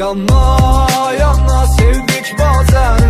Yanına yanına sevdik bazen.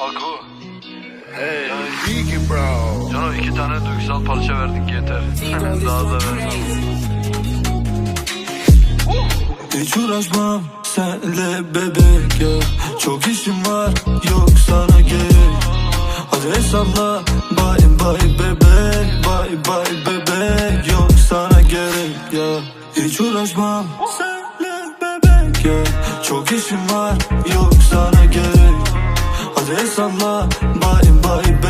Ako. Hey, Biggie bro. Cano iki tane duygusal parça verdik yeter. Daha da vermem. Hiç uğraşmam senle bebek ya Çok işim var yok sana gerek Hadi hesapla bye bye bebek Bye bye bebek yok sana gerek ya Hiç uğraşmam senle bebek ya Çok işim var yok sana gerek hesapla bye bye bebek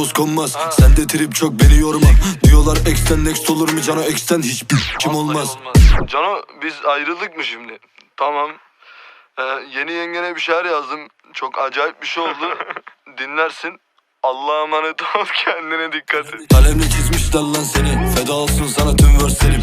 toz konmaz Sende trip çok beni yorma Diyorlar ex'ten next olur mu cano ex'ten hiçbir kim olmaz Cano biz ayrıldık mı şimdi? Tamam. Ee, yeni yengene bir şeyler yazdım. Çok acayip bir şey oldu. Dinlersin. Allah'a emanet ol kendine dikkat et. Kalemle çizmişler lan seni Feda olsun sana tüm verslerim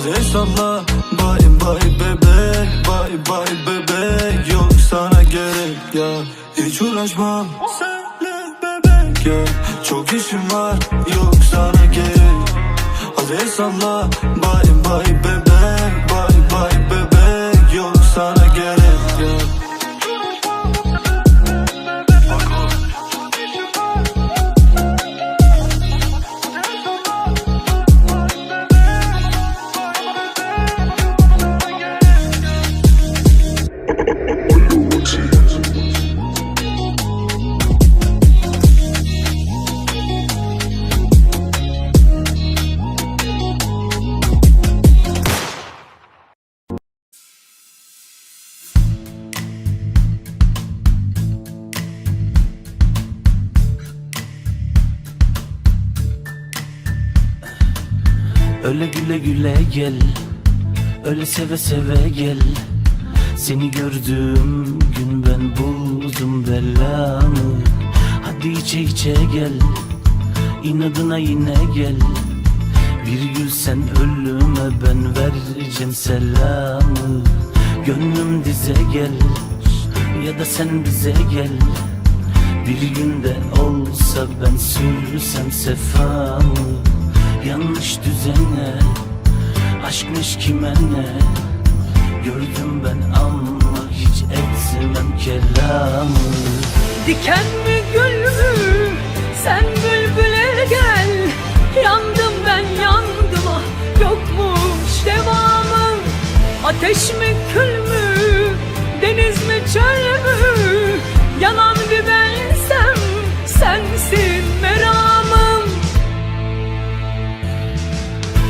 Hadi hesapla bye bye bebek Bye bye bebek yok sana gerek ya. Hiç uğraşmam senle bebek ya. Çok işim var. Yok sana gerek. Hadi hesapla bye bye bebek Bye bye bebek Öyle güle güle gel Öyle seve seve gel. Seni gördüğüm gün ben buldum belamı Hadi içe içe gel İnadına yine gel. Bir gül sen ölüme ben vereceğim selamı. Gönlüm dize gel Ya da sen bize gel. Bir günde olsa ben sürsem sefamı Yanlış düzene Aşkmış kime ne Gördüm ben ama hiç etmem kelamı Diken mi gül mü? Sen bülbüle gel Yandım ben yandım ah Yokmuş devamı Ateş mi kül mü? Deniz mi çöl mü? Yanan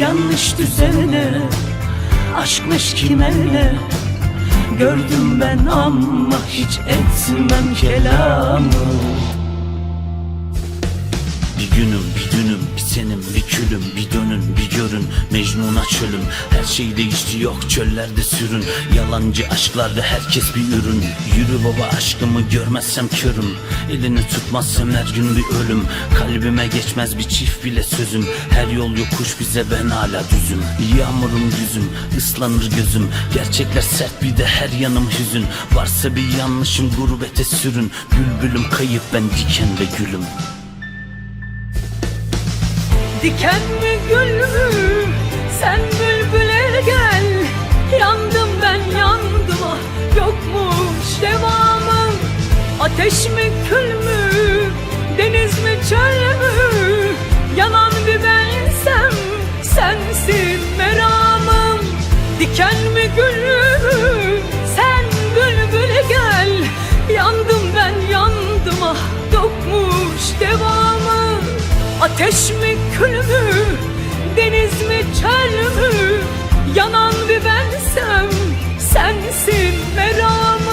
Yanlış düzene Aşkmış kime ne Gördüm ben ama hiç etmem kelamı günüm bir dünüm bir senim bir külüm Bir dönün bir görün. Mecnun'a çölüm Her şey değişti yok çöllerde sürün. Yalancı aşklarda herkes bir ürün. Yürü baba aşkımı görmezsem körüm. Elini tutmazsam her gün bir ölüm. Kalbime geçmez bir çift bile sözüm. Her yol yokuş bize ben hala düzüm. Yağmurum yüzüm ıslanır gözüm. Gerçekler sert bir de her yanım hüzün. Varsa bir yanlışım gurbete sürün. Bülbülüm kayıp ben diken ve gülüm Diken mi gül mü? Sen Ateş mi kül mü deniz mi çöl mü? Yanan bir bensem sensin meram